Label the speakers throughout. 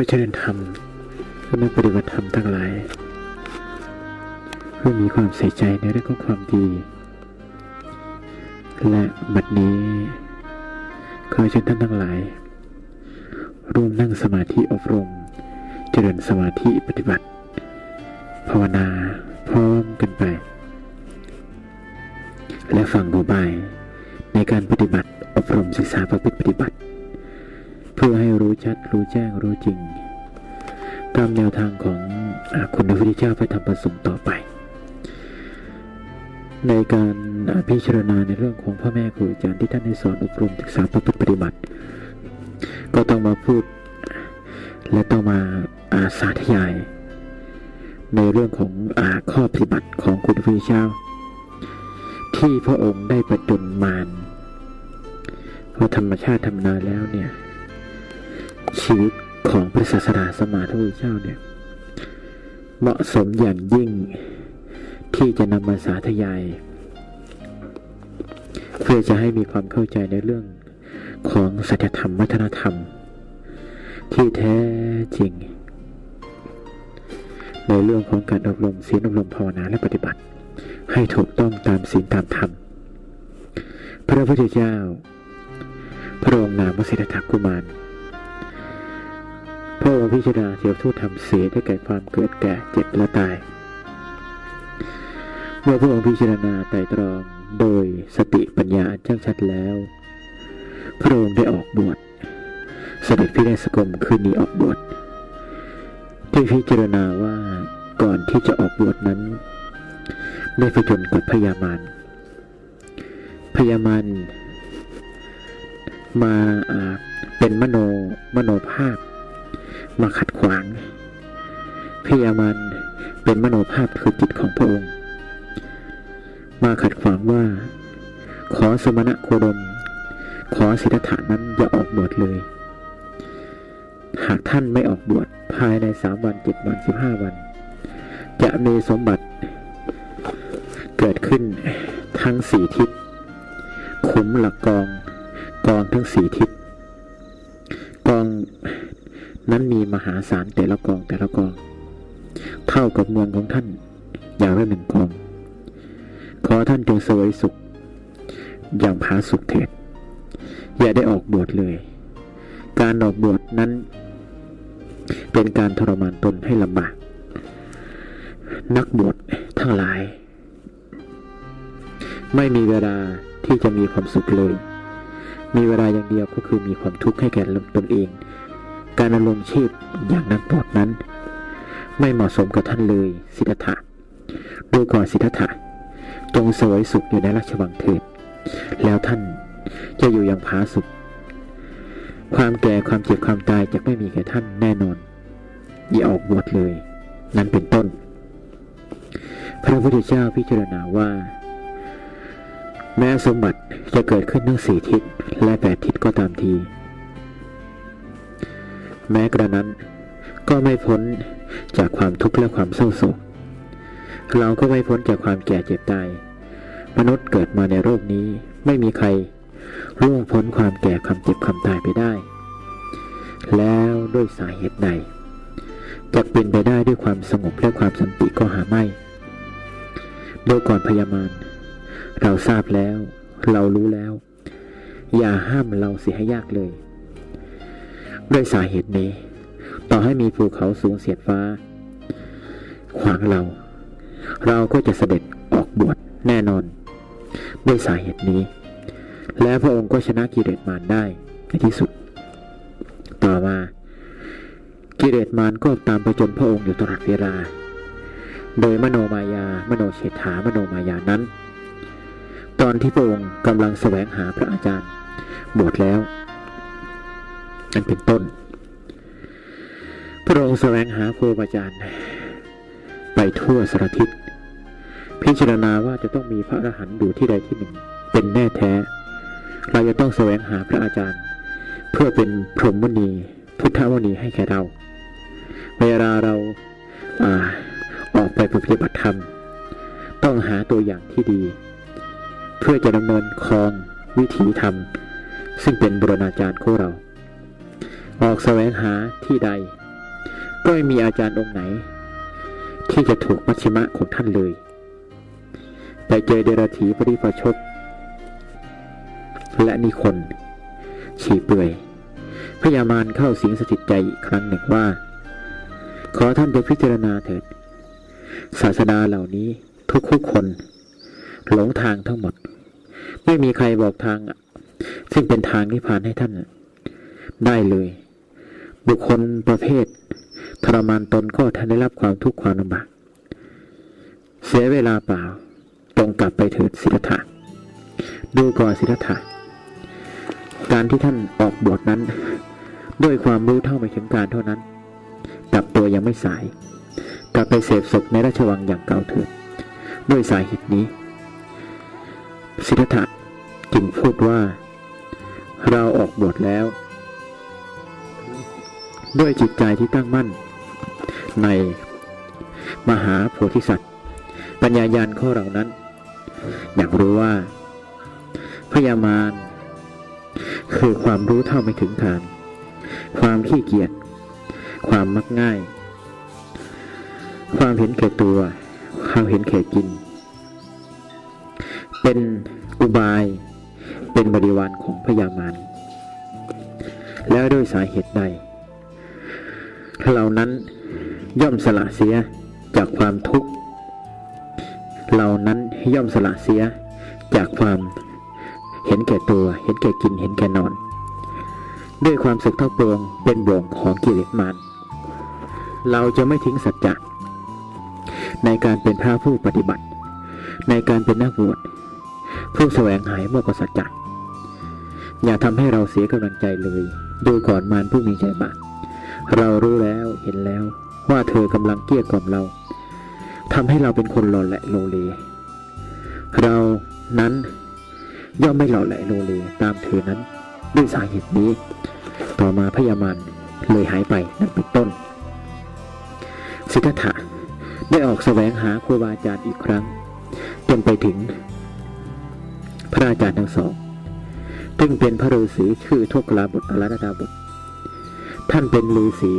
Speaker 1: อเจริญธรรมเพื่อนักปฏิบัติธรรมทั้งหลาย เพื่อมีความใส่ใจในเรื่องของความดี และบัดนี้ขอเชิญท่านทั้งหลาย ร่วมนั่งสมาธิอบรม เจริญสมาธิปฏิบัติ ภาวนาพร้อมกันไป และฟังบูบายในการปฏิบัติอบรมศึกษาประพฤติปฏิบัติ เพื่อให้รู้ชัดรู้แจ้งรู้จริง ตามแนวทางของอคุณพระพุทธเจ้าพระธรรมประสงค์ต่อไป ในการพิจารณาในเรื่องของพ่อแม่ครูอาจารย์ที่ท่านได้สอนอบรมศึกษาประพฤติปฏิบัติ ก็ต้องมาพูดและต้องมาอาสาธยาย ในเรื่องของอาข้อปฏิบัติของคุณพระพุทธเจ้า ที่พระองค์ได้ประจุนมารเพราะธรรมชาติธรรมนาแล้วเนี่ย ชีวิตของพระศาสดาสมาทพุทธเจ้าเนี่ย เหมาะสมอย่างยิ่งที่จะนำมาสาธยาย เพื่อจะให้มีความเข้าใจในเรื่องของสัจธรรมวัฒนธรรม ที่แท้จริง ในเรื่องของการอบรมศีลอบรมภาวนาและปฏิบัติ ให้ถูกต้องตามศีลตามธรรม พระพุทธเจ้า พระองค์นามวสิทธัตถกุมาร พิจารณาเสียวทูตทำเสียได้แก่ความเกิดแก่เจ็บและตาย เมื่อพระองค์พิจารณาไตรตรองโดยสติปัญญาอันแจ้งชัดแล้ว พระองค์ได้ออกบวชเสด็จพิเนศกรมคืนนี้ออกบวชได้พิจารณาว่าก่อนที่จะออกบวชนั้น ได้ผจญกับพญามารพญามารมาอ่าเป็นมโนมโนภาพ มาขัดขวางพญามารเป็นมโนภาพคือจิตของพระองค์ มาขัดขวางว่า ขอสมณะโคดม ขอสิทธัตถานั้นอย่าออกบวชเลย หากท่านไม่ออกบวชภายในสามวันเจ็ดวันสิบห้าวัน จะมีสมบัติ เกิดขึ้นทั้งสี่ทิศขุมหลักกอง กองทั้งสี่ทิศกอง นั้นมีมหาศาลแต่ละกองแต่ละกอง เท่ากับเมืองของท่านอย่างละหนึ่งกอง ขอท่านจงเสวยสุข อย่างผาสุขเถิดอย่าได้ออกบวชเลย การออกบวชนั้น เป็นการทรมานตนให้ลำบาก นักบวชทั้งหลาย ไม่มีเวลาที่จะมีความสุขเลย มีเวลาอย่างเดียวก็คือมีความทุกข์ให้แก่ตนเอง การดำรงชีพอย่างนักบวชนั้น ไม่เหมาะสมกับท่านเลยสิทธัตถะดูก่อนสิทธัตถะจงสวยสุขอยู่ในราชวังเถิดแล้วท่านจะอยู่อย่างผาสุข ความแก่ความเจ็บความตายจะไม่มีแก่ท่านแน่นอน อย่าออกบวชเลย นั้นเป็นต้น พระพุทธเจ้าพิจารณาว่า แม้สมบัติจะเกิดขึ้นทั้งสี่ทิศและแปดทิศก็ตามที แม้กระนั้น ก็ไม่พ้นจากความทุกข์และความเศร้าโศก เราก็ไม่พ้นจากความแก่เจ็บตาย มนุษย์เกิดมาในโลกนี้ไม่มีใครล่วงพ้นความแก่ความเจ็บความตายไปได้ แล้วด้วยสาเหตุใดจะเป็นไปได้ด้วยความสงบและความสันติก็หาไม่โดยก่อนพยามารเราทราบแล้ว เรารู้แล้ว อย่าห้ามเราเสียให้ยากเลย ด้วยสาเหตุนี้ ต่อให้มีภูเขาสูงเสียดฟ้า ขวางเรา เราก็จะเสด็จออกบวชแน่นอน ด้วยสาเหตุนี้ และพระองค์ก็ชนะกิเลสมารได้ในที่สุด ต่อมากิเลสมารก็ตามไปจนพระองค์อยู่ตลอดเวลา โดยมโนมายา มโนเฉถามโนมายานั้น ตอนที่พระองค์กำลังแสวงหาพระอาจารย์ บวชแล้ว นั่นเป็นต้น พระองค์แสวงหาครูบาอาจารย์ ไปทั่วสารทิศ พิจารณาว่าจะต้องมีพระอรหันต์อยู่ที่ใดที่หนึ่ง เป็นแน่แท้ เราจะต้องแสวงหาพระอาจารย์ เพื่อเป็นพรหมมุนีพุทธมุนีให้แก่เรา เวลาเราอาออกไปปฏิบัติธรรม ต้องหาตัวอย่างที่ดี เพื่อจะดำเนินครองวิถีธรรม ซึ่งเป็นบุรณาจารย์ของเรา ออกแสวงหาที่ใด ก็ไม่มีอาจารย์องค์ไหน ที่จะถูกมัชชิมะของท่านเลย ไปเจอเดรธีปริพชก และนิคนฉีเปื่อย พยามารเข้าสิงสถิตใจอีกครั้งหนึ่งว่า ขอท่านไปพิจารณาเถิด ศาสดาเหล่านี้ทุกคุกคน หลงทางทั้งหมด ไม่มีใครบอกทาง ซึ่งเป็นทางนิพพานให้ท่านได้เลย บุคคลประเภท ทรมานตนก็ท่านได้รับความทุกข์ความลำบากเสียเวลาเปล่าตรงกลับไปเถิดสิทธะดูก่อนสิทธะการที่ท่านออกบวชนั้น ด้วยความรู้เท่าไม่ถึงการเท่านั้น กลับตัวยังไม่สาย กลับไปเสพสุขในราชวังอย่างเก่าเถิด ด้วยสาเหตุนี้ สิทธะจึงพูดว่า เราออกบวชแล้ว ด้วยจิตใจที่ตั้งมั่น ในมหาโพธิสัตว์ ปัญญายาณข้อเหล่านั้น อยากรู้ว่า พยามารคือความรู้เท่าไม่ถึงการความขี้เกียจ ความมักง่าย ความเห็นแก่ตัว ความเห็นแก่กิน เป็นอุบาย เป็นบริวารของพยามารแล้วด้วยสาเหตุใด เหล่านั้นย่อมสละเสียจากความทุกข์เหล่านั้นย่อมสละเสียจากความเห็นแก่ตัว เห็นแก่กิน เห็นแก่นอน ด้วยความสุขเท่าปวงเป็นบ่วงของกิเลสมารเราจะไม่ทิ้งสัจจะในการเป็นพระผู้ปฏิบัติ ในการเป็นนักบวชผู้แสวงหายมากกว่าสัจจะอย่าทำให้เราเสียกำลังใจเลย โดูก่อนมารผู้มีใจบาป เรารู้แล้วเห็นแล้วว่าเธอกำลังเกลี้ยกล่อมเราทำให้เราเป็นคนหล่อแหละโลเล เรานั้นย่อมไม่หล่อแหละโลเลตามเธอนั้น ด้วยสาเหตุนี้ ต่อมาพยามารเลยหายไปนั่นเป็นต้น สิทธัตถะได้ออกแสวงหาครูบาอาจารย์อีกครั้ง จนไปถึง พระอาจารย์ทั้งสองซึ่งเป็นพระฤาษีชื่อทุกลาบุตรอรัตดาบุตร ท่านเป็นฤาษี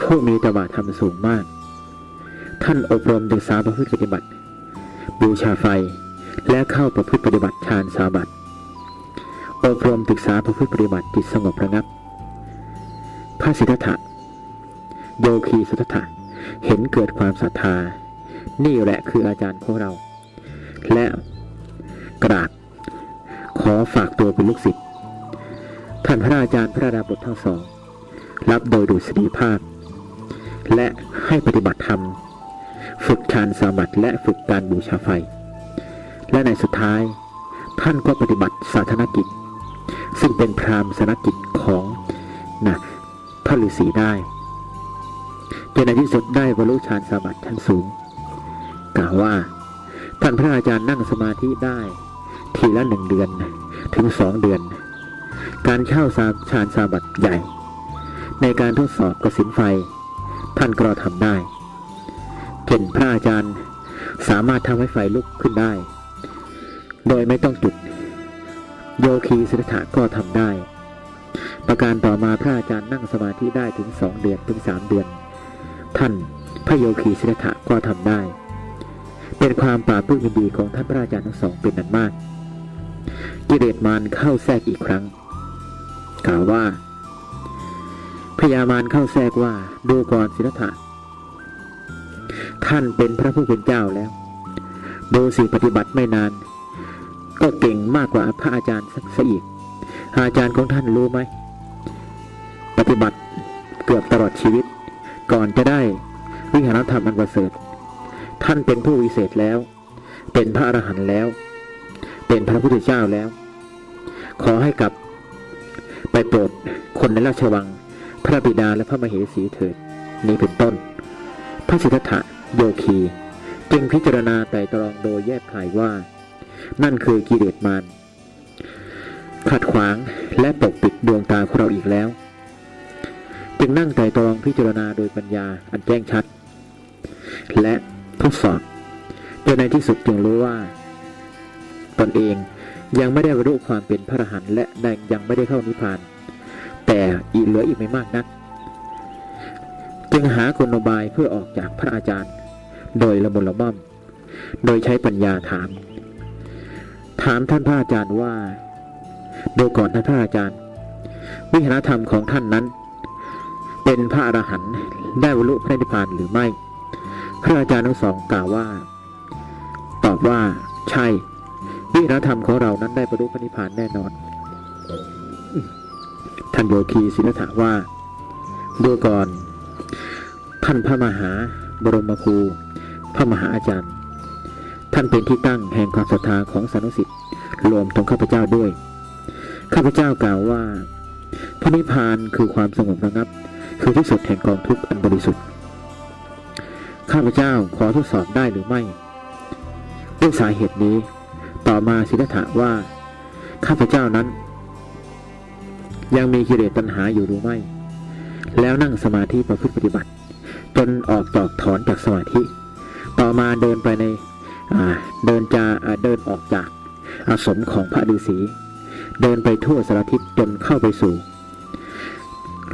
Speaker 1: ผู้มีตบะธรรมสูงมาก ท่านอบรมศึกษาประพฤติปฏิบัติ บูชาไฟและเข้าประพฤติปฏิบัติฌานสาบัติอบรมศึกษาประพฤติปฏิบัติจิตสงบระงับ พระสิทธัตถะโยคีสุทธัตถะเห็นเกิดความศรัทธา นี่แหละคืออาจารย์ของเรา และกราบขอฝากตัวเป็นลูกศิษย์ท่านพระอาจารย์พระดาบททั้งสอง รับโดยดุษฎีภาพ และให้ปฏิบัติธรรม ฝึกฌานสมาบัติและฝึกการบูชาไฟ และในสุดท้าย ท่านก็ปฏิบัติสาธนกิจ ซึ่งเป็นพราหมณ์สนกิจของนะพระฤาษีได้จนในที่สุดได้บรรลุฌานสมาบัติชั้นสูง กล่าวว่า ท่านพระอาจารย์นั่งสมาธิได้ ทีละหนึ่งเดือน ถึงสองเดือน การเข้าฌานสมาบัติใหญ่ ในการทดสอบกระสินไฟ ท่านก็ทำได้เช่นพระอาจารย์สามารถทำให้ไฟลุกขึ้นได้ โดยไม่ต้องจุด โยคีสิทธะก็ทำได้ ประการต่อมาพระอาจารย์นั่งสมาธิได้ถึงสองเดือนถึงสามเดือน ท่านพระโยคีสิทธะก็ทำได้ เป็นความปราบปลื้มยินดีของท่านพระอาจารย์ทั้งสองเป็นนันมาก กิเลสมารเข้าแทรกอีกครั้ง กล่าวว่า พญามารเข้าแทรกว่าดูก่อนสิทธัตถะท่านเป็นพระผู้เป็นเจ้าแล้ว ดูสิปฏิบัติไม่นาน ก็เก่งมากกว่าพระอาจารย์สักซะอีกอาจารย์ของท่านรู้ไหม ปฏิบัติเกือบตลอดชีวิต ก่อนจะได้วิหารธรรมอันประเสริฐท่านเป็นผู้วิเศษแล้ว เป็นพระอรหันต์แล้ว เป็นพระพุทธเจ้าแล้ว ขอให้กลับไปโปรดคนในราชวัง พระบิดาและพระมเหสีเถิด นี้เป็นต้น พระสิทธัตถะโยคี จึงพิจารณาไตรตรองโดยแยกคายว่า นั่นคือกิเลสมารขัดขวางและปกปิดดวงตาของเราอีกแล้ว จึงนั่งไตรตรองพิจารณาโดยปัญญาอันแจ้งชัด และทดสอบจนในที่สุดจึงรู้ว่า ตนเองยังไม่ได้บรรลุความเป็นพระอรหันต์และยังไม่ได้เข้านิพพาน แต่อีกเหลืออีกไม่มากนัก จึงหากลอุบายเพื่อออกจากพระอาจารย์ โดยละมุนละม่อม โดยใช้ปัญญาถาม ถามท่านพระอาจารย์ว่าดูก่อนท่านพระอาจารย์ วิหารธรรมของท่านนั้น เป็นพระอรหันต์ได้บรรลุพระนิพพานหรือไม่ พระอาจารย์ทั้งสองกล่าวว่า ตอบว่า ใช่ วิหารธรรมของเรานั้นได้บรรลุพระนิพพานแน่นอนานโยคีศิลถะว่าดูก่อน ท่านพระมหาบรมครู พระมหาอาจารย์ ท่านเป็นที่ตั้งแห่งความศรัทธาของสานุสิทธิ์รวมถึงข้าพเจ้าด้วย ข้าพเจ้ากล่าวว่า พระนิพพานคือความสงบระงับ คือที่สุดแห่งกองทุกข์อันบริสุทธิ์ ข้าพเจ้าขอทดสอบได้หรือไม่ด้วยสาเหตุนี้ ต่อมาศิลถะว่า ข้าพเจ้านั้น ยังมีกิเลสตัณหาอยู่หรือไม่ แล้วนั่งสมาธิประพฤติปฏิบัติ จนออกจอกถอนจากสมาธิ ต่อมาเดินไปในเดินจะอ่าเดินออกจากอาสมของพระฤาษีเดินไปทั่วสารทิศจนเข้าไปสู่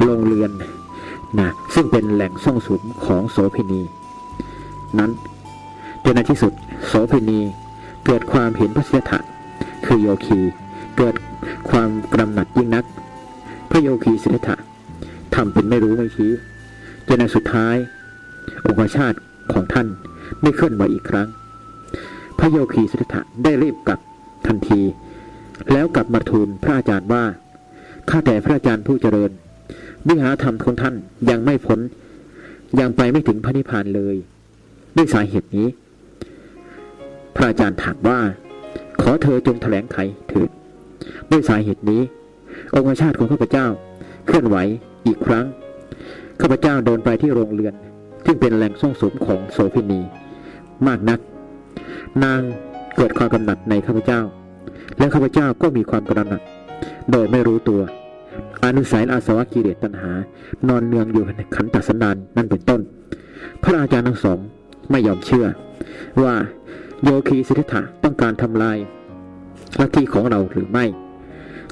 Speaker 1: โรงเรือนนะซึ่งเป็นแหล่งซ่องสุมของโสเภณี นั้นจนในที่สุดโสเภณีเกิดความเห็นพระสิทธะคือโยคี เกิดความกำหนัดยิ่งนัก พระโยคีสิทธัตถะทำเป็นไม่รู้ไม่ชี้จนในสุดท้าย องคชาติของท่านไม่เคลื่อนไหวอีกครั้ง พระโยคีสิทธัตถะได้รีบกลับทันที แล้วกลับมาทูลพระอาจารย์ว่าข้าแต่พระอาจารย์ผู้เจริญ วิหารธรรมของท่านยังไม่พ้นยังไปไม่ถึงพระนิพพานเลย ด้วยสาเหตุนี้ พระอาจารย์ถามว่า ขอเธอจงแถลงไขเถิดด้วยสาเหตุนี้ องคชาติของข้าพเจ้า เคลื่อนไหวอีกครั้งข้าพเจ้าเดินไปที่โรงเรือน ซึ่งเป็นแหล่งซ่องสมของโสเภณีมากนัก นางเกิดความกำหนัดในข้าพเจ้า และข้าพเจ้าก็มีความกำหนัด โดยไม่รู้ตัวอนุสัยอาสวะกิเลสตัณหา นอนเนืองอยู่ในขันตสนานนั่นเป็นต้น พระอาจารย์ทั้งสองไม่ยอมเชื่อ ว่าโยคีสิทธะต้องการทำลายลัทธิของเราหรือไม่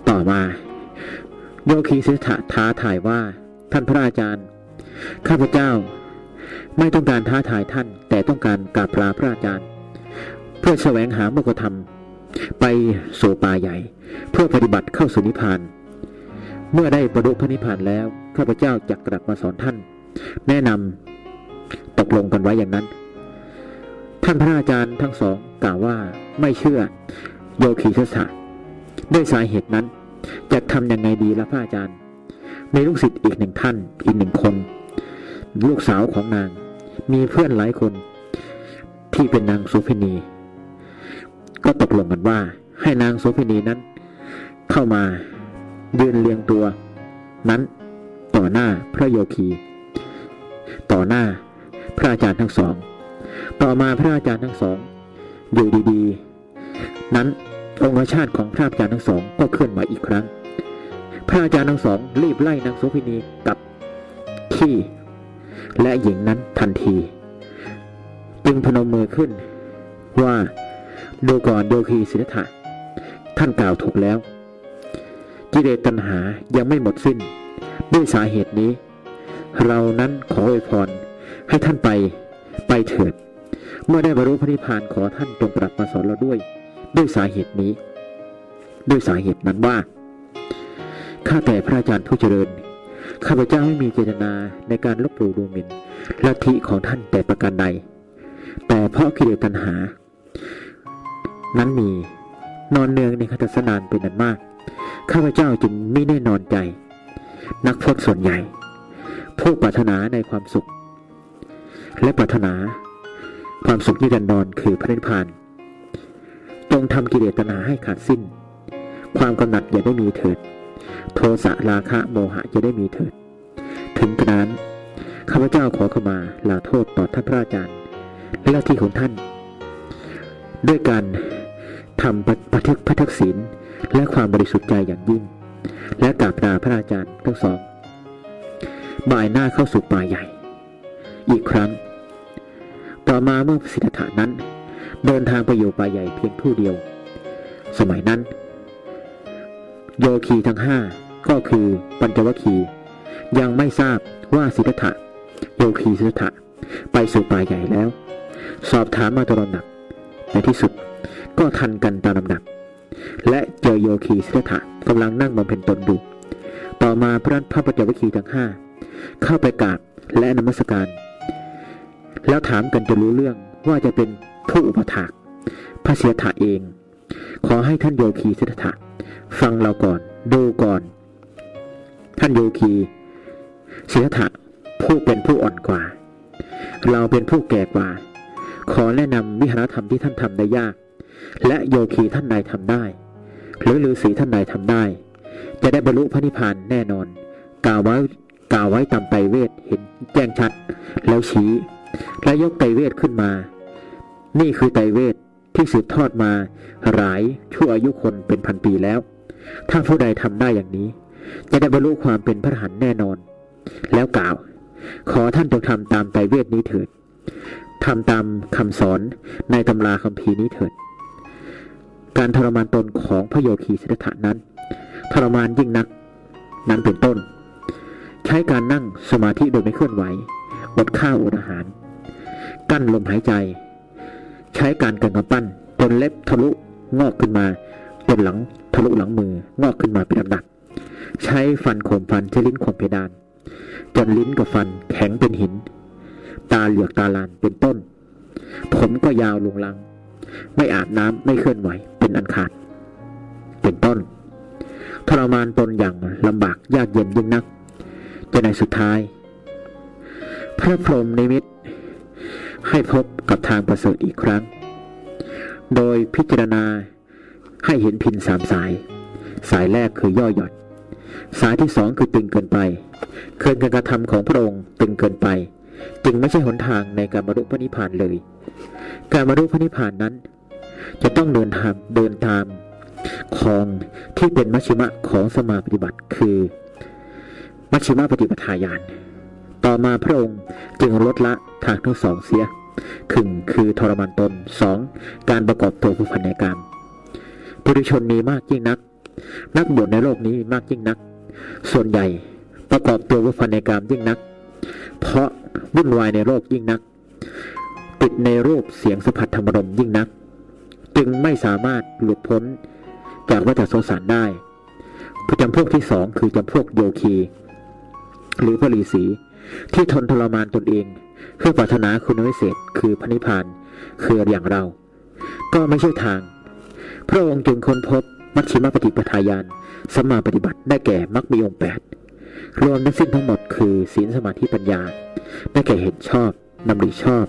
Speaker 1: ต่อมา โยคีสิทธะท้าทายว่า ท่านพระอาจารย์ ข้าพเจ้า ไม่ต้องการท้าทายท่าน แต่ต้องการกราบลาพระอาจารย์ เพื่อแสวงหามกธรรม ไปสู่ป่าใหญ่ เพื่อปฏิบัติเข้าสู่นิพพาน เมื่อได้บรรลุพระนิพพานแล้ว ข้าพเจ้าจะกลับมาสอนท่าน แนะนำตกลงกันไว้อย่างนั้น ท่านพระอาจารย์ทั้งสองกล่าวว่าไม่เชื่อโยคีสิทธะด้วยสาเหตุนั้น จะทำยังไงดีล่ะพระอาจารย์ มีลูกศิษย์อีกหนึ่งท่านอีกหนึ่งคน ลูกสาวของนาง มีเพื่อนหลายคน ที่เป็นนางโสเภณี ก็ตกลงกันว่าให้นางโสเภณีนั้น เข้ามายืนเรียงตัว นั้นต่อหน้าพระโยคี ต่อหน้าพระอาจารย์ทั้งสอง ต่อมาพระอาจารย์ทั้งสอง อยู่ดีๆ นั้น องคชาติของพระอาจารย์ทั้งสองก็เคลื่อนไหวอีกครั้ง พระอาจารย์ทั้งสองรีบไล่นางโสเภณีกับที่ และหญิงนั้นทันที จึงพนมมือขึ้นว่าดูก่อนโยคีสิทธะท่านกล่าวถูกแล้ว กิเลสตัณหายังไม่หมดสิ้น ด้วยสาเหตุนี้ เรานั้นขออวยพรให้ท่านไปไปเถิด เมื่อได้บรรลุพระนิพพานขอท่านจงกลับมาสอนเราด้วย ด้วยสาเหตุนี้ ด้วยสาเหตุนั้นว่าข้าแต่พระอาจารย์ผู้เจริญข้าพเจ้าไม่มีเจตนาในการลบหลู่ดูหมิ่นลัทธิของท่านแต่ประการใด แต่เพราะกิเลสตัณหา นั้นมีนอนเนืองในคติสนานเป็นอันมาก ข้าพเจ้าจึงไม่แน่นอนใจ นักพจน์ส่วนใหญ่ ผู้ปรารถนาในความสุข และปรารถนา ความสุขนิรันดรคือพระนิพพาน งทำกิเลสตัณหาให้ขาดสิ้น ความกำหนัดอย่าได้มีเถิด โทสะราคะโมหะจะได้มีเถิด ถึงกระนั้นข้าพเจ้าขอขมาลาโทษต่อท่านพระอาจารย์และหน้าที่ของท่าน ด้วยการทำปฏิบัติพัทักศีลและความบริสุทธิ์ใจอย่างยิ่ง และกราบลาพระอาจารย์ทั้งสองบ่ายหน้าเข้าสู่ป่าใหญ่ อีกครั้ง ต่อมาเมื่อสิทธัตถานั้น เดินทางไปอยู่ป่าใหญ่เพียงผู้เดียว สมัยนั้น โยคีทั้งห้าก็คือปัญจวัคคีย์ยังไม่ทราบว่าสิทธัตถะโยคีสิทธัตถะไปสู่ป่าใหญ่แล้ว สอบถามมาตามลำดับในที่สุดก็ทันกันตามลำดับ และเจอโยคีสิทธัตถะกำลังนั่งบำเพ็ญตนดูต่อมาพระพระปัญจวัคคีย์ทั้งห้าเข้าไปกราบและนมัสการ แล้วถามกันจนรู้เรื่องว่าจะเป็น ผู้อุปถากพระเสียถะเอง ขอให้ท่านโยคีเสถะฟังเราก่อนดูก่อน ท่านโยคีเสิทธัตถะผู้เป็นผู้อ่อนกว่า เราเป็นผู้แก่กว่า ขอแนะนำวิหารธรรมที่ท่านทำได้ยาก และโยคีท่านใดทำได้ หรือฤาษีท่านใดทำได้ จะได้บรรลุพระนิพพานแน่นอน กล่าวไว้กล่าวไว้ตามไตรเวทเห็นแจ้งชัด แล้วชี้และยกไตรเวทขึ้นมา นี่คือไตรเวทที่สืบทอดมาหลายชั่วอายุคนเป็นพันปีแล้ว ถ้าผู้ใดทำได้อย่างนี้ จะได้บรรลุความเป็นพระหันแน่นอน แล้วกล่าว ขอท่านจงทำตามไตรเวทนี้เถิดทำตามคำสอนในตำราคัมภีร์นี้เถิด การทรมานตนของพระโยคีสิทธะนั้น ทรมานยิ่งนักนั้นเป็นต้น ใช้การนั่งสมาธิโดยไม่เคลื่อนไหว อดข้าวอดอาหาร กั้นลมหายใจ ใช้การกันกำปั้นจนเล็บทะลุงอกขึ้นมาจนหลังทะลุหลังมืองอกขึ้นมาเป็นลำดับใช้ฟันข่มฟันใช้ลิ้นข่มเพดาน จนลิ้นกับฟันแข็งเป็นหิน ตาเหลือกตาลานเป็นต้น ผมก็ยาวลงลัง ไม่อาบน้ำไม่เคลื่อนไหวเป็นอันขาด เป็นต้นทรมานตนอย่างลำบากยากเย็นยิ่งนักจนในสุดท้าย พระพรหมนิมิต ให้พบกับทางประเสริฐอีกครั้ง โดยพิจารณาให้เห็นพินสามสาย สายแรกคือย่อหย่อนสายที่สองคือตึงเกินไปเกินการกระทำของพระองค์ตึงเกินไป จึงไม่ใช่หนทางในการบรรลุพระนิพพานเลย การบรรลุพระนิพพานนั้น จะต้องเดินทางเดินตามของที่เป็นมัชฌิมะของสมาปฏิบัติคือ มัชฌิมปฏิปทาญาณ ต่อมาพระองค์จึงลดละทางทั้งสองเสียขึงคือทรมานตนสองการประกอบตัวผู้พันในกรรมปุถุชนมีมากยิ่งนัก นักบวชในโลกนี้มากยิ่งนัก ส่วนใหญ่ประกอบตัวผู้พันในกรรยิ่งนัก เพราะวุ่นวายในโลกยิ่งนัก ติดในรูปเสียงสัมผัสธรรมรมยิ่งนัก จึงไม่สามารถหลุดพ้นจากวัฏสงสารได้จำพวกที่สองคือจำพวกโยคี หรือพระฤาษี ที่ทนทรมานตนเอง เพื่อปรารถนาคุณวิเศษคือพระนิพพานคืออย่างเรา ก็ไม่ใช่ทาง พระองค์จึงค้นพบมัชฌิมปฏิปทาญาณสมาปฏิบัติได้แก่มรรคมีองค์แปดรวมทั้งสิ้นทั้งหมดคือศีลสมาธิปัญญาได้แก่เห็นชอบนำริชอบ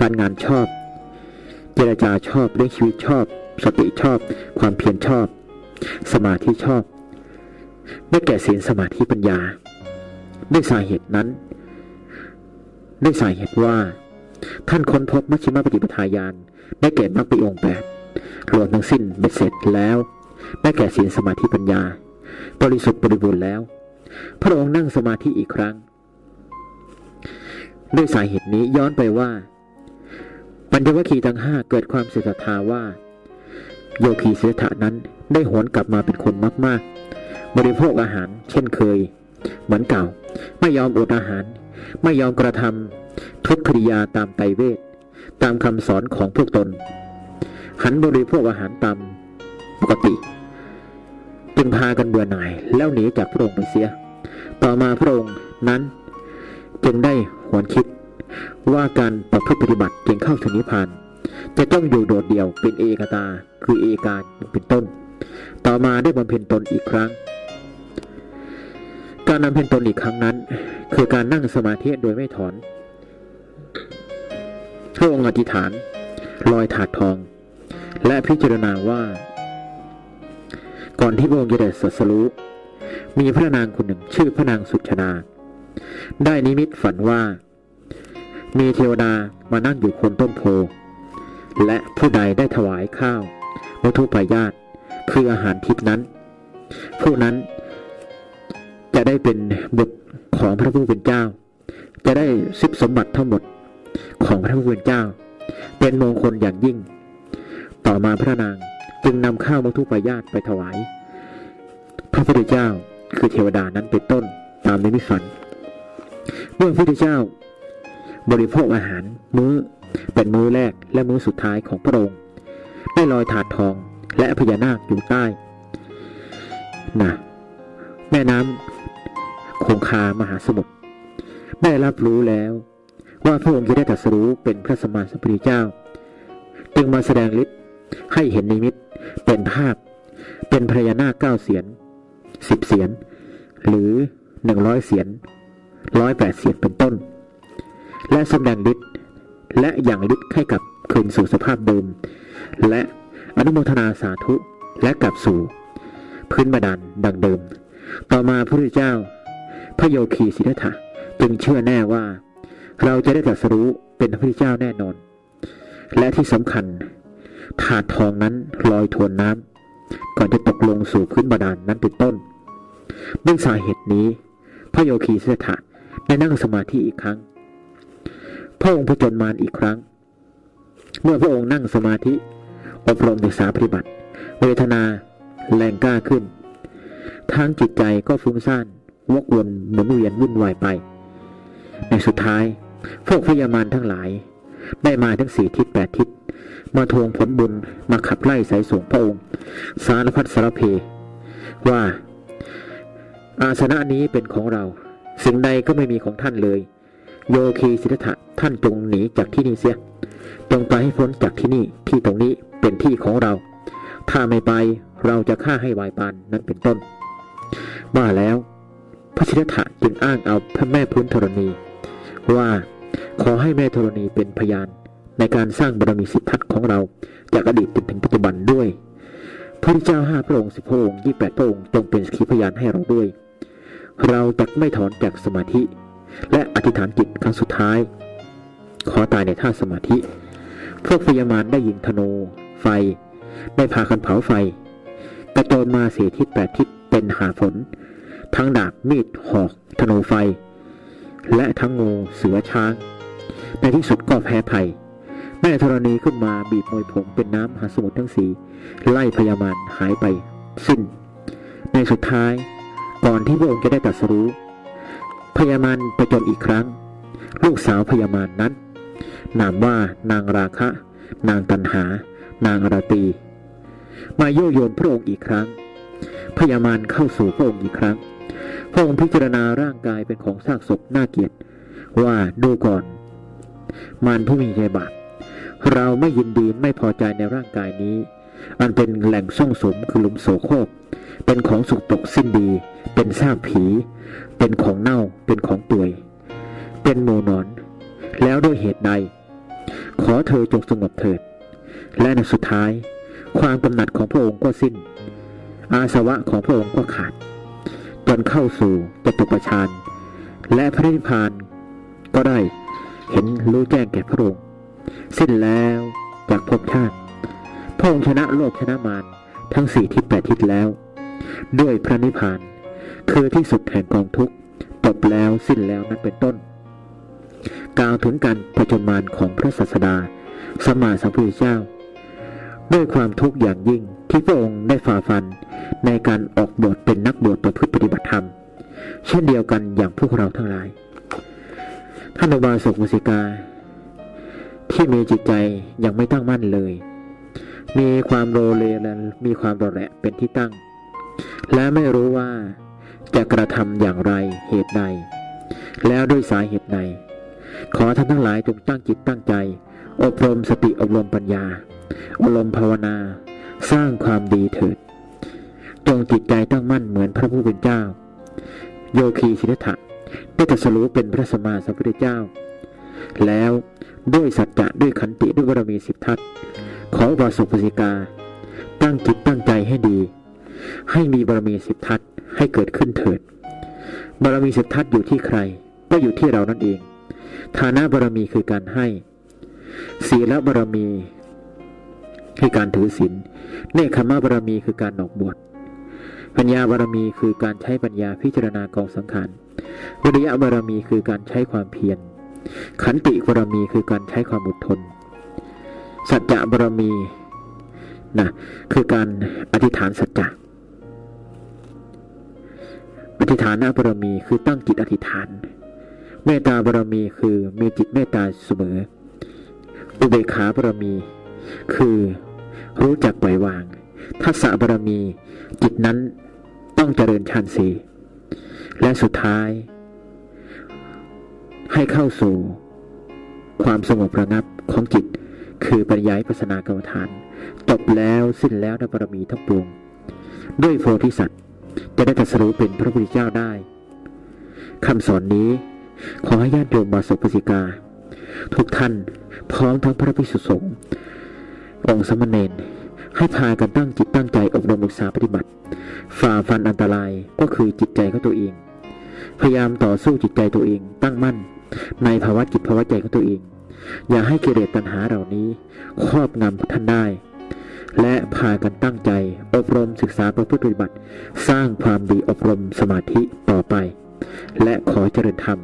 Speaker 1: การงานชอบ เจรจาชอบเรื่องชีวิตชอบ สติชอบ ความเพียรชอบ สมาธิชอบได้แก่ศีลสมาธิปัญญาด้วยสาเหตุนั้น ด้วยสาเหตุว่า ท่านค้นพบมัชฌิมปฏิปทาญาณได้แก่มรรคปีองค์แปดรวมทั้งสิ้นเบ็ดเสร็จแล้ว ได้แก่ศีลสมาธิปัญญา บริสุทธิ์บริบูรณ์แล้ว พระองค์นั่งสมาธิอีกครั้ง ด้วยสาเหตุนี้ย้อนไปว่าปัญจวัคคีทั้งห้าเกิดความเสียศรัทธาว่า โยคีเสถะนั้นได้หวนกลับมาเป็นคนมาก ๆ บริโภคอาหารเช่นเคย เหมือนเก่าไม่ยอมอดอาหาร ไม่ยอมกระทำทุกขริยาตามไตเวทตามคำสอนของพวกตน หันบริโภคอาหารตามปกติ จึงพากันเบื่อหน่ายแล้วหนีจากพระองค์ไปเสีย ต่อมาพระองค์นั้นจึงได้หวนคิดว่าการประพฤติปฏิบัติจึงเข้าถึงนิพพาน จะต้องอยู่โดดเดี่ยวเป็นเอกตา คือเอกาเป็นต้น ต่อมาได้บำเพ็ญตนอีกครั้ง การบำเพ็ญตนอีกครั้งนั้น คือการนั่งสมาธิโดยไม่ถอนพระองค์อธิษฐานลอยถาดทอง และพิจารณาว่า ก่อนที่พระองค์จะได้สัสรู้มีพระนางคนหนึ่งชื่อพระนางสุชนา ได้นิมิตฝันว่า มีเทวดามานั่งอยู่คนต้นโพ และผู้ใดได้ถวายข้าววัตถุปายาตคืออาหารทิพนั้น ผู้นั้น จะได้เป็นบุตรของพระผู้เป็นเจ้า จะได้ทรัพย์สมบัติทั้งหมดของพระผู้เป็นเจ้า เป็นมงคลอย่างยิ่ง ต่อมาพระนางจึงนำข้าววัตถุปายาตไปถวาย พระพุทธเจ้าคือเทวดานั้นเป็นต้นตามในมิตฝันเมื่อพระพุทธเจ้า บริโภคอาหารมื้อเป็นมื้อแรกและมื้อสุดท้ายของพระองค์ได้ลอยถาดทองและพญานาคอยู่ใต้นะแม่น้ำ คงคามหาสมุทรได้รับรู้แล้วว่าพระองค์จะได้ตรัสรู้เป็นพระสมมาสัมพุทธเจ้า จึงมาแสดงฤทธิ์ให้เห็นนิมิตเป็นภาพ เป็นพญานาคเก้าเสียนสิบเสียน หรือหนึ่งร้อยเสียนร้อยแปดเสียนเป็นต้น และแสดงฤทธิ์และอย่างฤทธิ์ให้กลับคืนสู่สภาพเดิม และอนุโมทนาสาธุและกลับสู่ พื้นบาดาลดังเดิม ต่อมาพระพุทธเจ้า พระโยคีสิทธัตถะจึงเชื่อแน่ว่า เราจะได้ตรัสรู้เป็นพระพุทธเจ้าแน่นอน และที่สำคัญถาดทองนั้นลอยทวนน้ำก่อนจะตกลงสู่พื้นบาดาลนนั้นเป็นต้นด้วยสาเหตุนี้ พระโยคีสิทธัตถะได้นั่งสมาธิอีกครั้ง พระองค์ผจญมารอีกครั้ง เมื่อพระองค์นั่งสมาธิอบรมศึกษาปฏิบัติ เวทนาแรงกล้าขึ้น ทางจิตใจก็ฟุ้งซ่าน วกวนหมุนเวียนวุ่นวายไป ในสุดท้าย พวกพยามารทั้งหลาย ได้มาทั้งสี่ทิศแปดทิศมาทวงผลบุญมาขับไล่สายสงพระองค์ สารพัดสารเพ ว่า อาสนะนี้เป็นของเรา สิ่งใดก็ไม่มีของท่านเลย โยคีสิทธะท่านจงหนีจากที่นี่เสียจงไปให้พ้นจากที่นี่ที่ตรงนี้เป็นที่ของเรา ถ้าไม่ไปเราจะฆ่าให้วายปานนั้นเป็นต้นว่าแล้ว พระสิทธัตถะจึงอ้างเอาพระแม่พุนธรณีว่าขอให้แม่ธรณีเป็นพยานในการสร้างบารมีสิทธัตถ์ของเราจากอดีตจนถึงปัจจุบันด้วย พระเจ้าห้าพระองค์สิบพระองค์ยี่แปดพระองค์จงเป็นสกขีพยานให้เราด้วย เราจะไม่ถอนจากสมาธิ และอธิษฐานจิตครั้งสุดท้าย ขอตายในท่าสมาธิ พวกพยามารได้ยิงธนู ไฟ ได้พากันเผาไฟ กระโจนมาเสียทิศแปดทิศเป็นหาฝน ทั้งดาบมีดหอกธนูไฟ และทั้งงูเสือช้าง ในที่สุดก็แพ้ภัย แม่ธรณีขึ้นมาบีบมวยผมเป็นน้ำหาสมุทรทั้งสีไล่พยามารหายไป สิ้น ในสุดท้ายก่อนที่พระองค์จะได้ตรัสรู้ พยามารไปจนอีกครั้ง ลูกสาวพยามารนั้น นามว่านางราคะ นางตันหา นางราตี มาโยโยนพระองค์อีกครั้ง พยามารเข้าสู่พระองค์อีกครั้ง พระองค์พิจารณาร่างกายเป็นของซากศพน่าเกลียดว่าดูก่อนมารผู้มีใจบาปเราไม่ยินดีไม่พอใจในร่างกายนี้อันเป็นแหล่งส่งสมคือหลุมโสโครกเป็นของสุกตกสิ้นดี เป็นซากผี เป็นของเน่าเป็นของตัวย เป็นโมนอน แล้วด้วยเหตุใด ขอเธอจงสงบเถิด และในสุดท้าย ความกำหนัดของพระองค์ก็สิ้น อาสวะของพระองค์ก็ขาด จนเข้าสู่จตุปฌานและพระนิพพานก็ได้เห็นรู้แจ้งแก่พระองค์สิ้นแล้วจากภพชาติ พระองค์ชนะโลกชนะมารทั้งสี่ทิศแปดทิศแล้ว ด้วยพระนิพพาน คือที่สุดแห่งกองทุกข์จบแล้วสิ้นแล้วนั้นเป็นต้น กล่าวถึงการผจญมารของพระศาสดาสมมาสัมพุทธเจ้า ด้วยความทุกข์อย่างยิ่ง ที่พระองค์ได้ฝ่าฟันในการออกบวชเป็นนักบวชประพฤติปฏิบัติธรรม เช่นเดียวกันอย่างพวกเราทั้งหลาย ท่านอุบาสกมุสิกา ที่มีจิตใจยังไม่ตั้งมั่นเลย มีความโลเลและมีความรแระเป็นที่ตั้ง และไม่รู้ว่าจะกระทำอย่างไรเหตุใด แล้วด้วยสาเหตุใดขอท่านทั้งหลายจงตั้งจิตตั้งใจ อบรมสติอบรมปัญญา อบรมภาวนา สร้างความดีเถิด จงจิตใจตั้งมั่นเหมือนพระผู้เป็นเจ้า โยคีสิทธัตะได้ตรัสรู้เป็นพระสมมาสัมพุทธเจ้า แล้วด้วยสัจจะด้วยขันติด้วยบารมีสิบทัศน์ขอวาสุปสิกา ตั้งจิตตั้งใจให้ดี ให้มีบารมีสิบทัศให้เกิดขึ้นเถิด บารมีสิบทัศอยู่ที่ใคร ก็อยู่ที่เรานั่นเอง ฐานะบารมีคือการให้ศีลบารมี คือการถือศีลเนคขมะบารมีคือการออกบวชปัญญาบารมีคือการใช้ปัญญาพิจารณากองสังขารวิริยะบารมีคือการใช้ความเพียร ขันติบารมีคือการใช้ความอดทน สัจจะบารมีนะคือการอธิษฐานสัจจะอธิษฐานบารมีคือตั้งจิตอธิษฐาน เมตตาบารมีคือมีจิตเมตตาเสมอ อุเบกขาบารมี คือ รู้จักปล่อยวาง ทัศสะบารมี จิตนั้นต้องเจริญฌานสีและสุดท้าย ให้เข้าสู่ ความสงบระงับของจิต คือปัญญาวิปัสนากรรมฐาน จบแล้วสิ้นแล้วในบารมีทั้งปวง ด้วยโพธิสัตว์จะได้ตรัสรู้เป็นพระพุทธเจ้าได้คำสอนนี้ขอให้ญาติโยมบาสกปสิกา ทุกท่านพร้อมทั้งพระภิกษุสงฆ์ องค์สามเณรให้พากันตั้งจิตตั้งใจอบรมศึกษาปฏิบัติ ฝ่าฟันอันตรายก็คือจิตใจของตัวเอง พยายามต่อสู้จิตใจตัวเอง ตั้งมั่น ในภาวะจิตภาวะใจของตัวเอง อย่าให้กิเลสตัณหาเหล่านี้ ครอบงำท่านได้ และพากันตั้งใจ อบรมศึกษาประพฤติปฏิบัติ สร้างความดีอบรมสมาธิต่อไป และขอเจริญธรรม